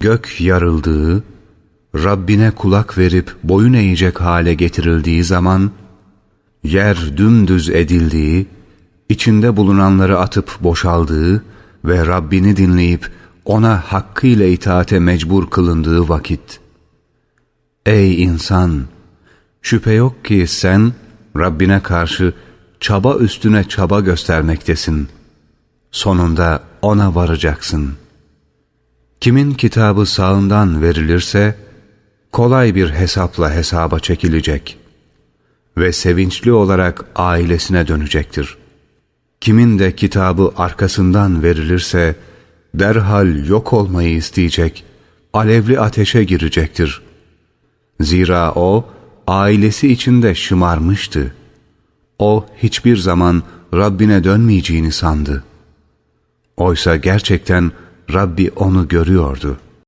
Gök yarıldığı, Rabbine kulak verip boyun eğecek hale getirildiği zaman, yer dümdüz edildiği, içinde bulunanları atıp boşaldığı ve Rabbini dinleyip ona hakkıyla itaate mecbur kılındığı vakit. Ey insan! Şüphe yok ki sen Rabbine karşı çaba üstüne çaba göstermektesin. Sonunda ona varacaksın. Kimin kitabı sağından verilirse, kolay bir hesapla hesaba çekilecek ve sevinçli olarak ailesine dönecektir. Kimin de kitabı arkasından verilirse, derhal yok olmayı isteyecek, alevli ateşe girecektir. Zira o, ailesi içinde şımarmıştı. O hiçbir zaman Rabbine dönmeyeceğini sandı. Oysa gerçekten Rabbi onu görüyordu.''